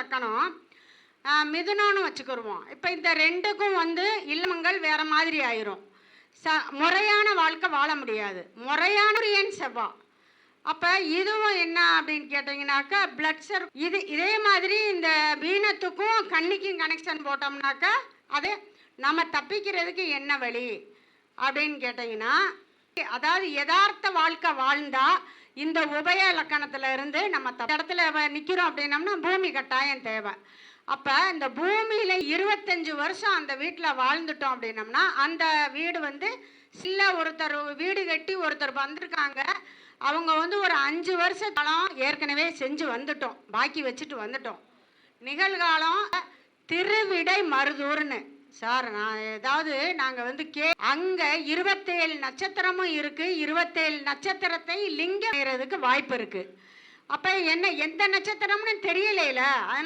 லக்கணம் ஆஹ், மிதுனம்னு இப்போ இந்த ரெண்டுக்கும் வந்து இல்லமங்கள் வேறு மாதிரி ஆயிரும். ச முறையான வாழ்க்கை வாழ முடியாது. முறையான ஏன் செவ்வா? அப்போ இதுவும் என்ன அப்படின்னு கேட்டிங்கனாக்கா பிளட் சர் இது இதே மாதிரி இந்த வீணத்துக்கும் கண்ணிக்கும் கனெக்ஷன் போட்டோம்னாக்கா அது நம்ம தப்பிக்கிறதுக்கு என்ன வழி அப்படின்னு கேட்டிங்கன்னா அதாவது யதார்த்த வாழ்க்கை வாழ்ந்தால் இந்த உபய இலக்கணத்துல இருந்து நம்ம இடத்துல வ- நிக்கிறோம் அப்படின்னம்னா பூமி கட்டாயம் தேவை. அப்போ இந்த பூமியில் இருபத்தஞ்சு வருஷம் அந்த வீட்டில் வாழ்ந்துட்டோம் அப்படின்னம்னா அந்த வீடு வந்து சில ஒருத்தர் வீடு கட்டி ஒருத்தர் வந்திருக்காங்க. அவங்க வந்து ஒரு அஞ்சு வருஷ காலம் ஏற்கனவே செஞ்சு வந்துட்டோம். பாக்கி வச்சுட்டு வந்துட்டோம். நிகழ்காலம் திருவிடை மருதூர்னு. சார் நான் ஏதாவது நாங்கள் வந்து கே அங்கே இருபத்தேழு நட்சத்திரமும் இருக்குது இருபத்தேழு நட்சத்திரத்தை லிங்கம் செய்கிறதுக்கு வாய்ப்பு இருக்குது அப்போ என்ன எந்த நட்சத்திரம்னு தெரியலையில அதனால்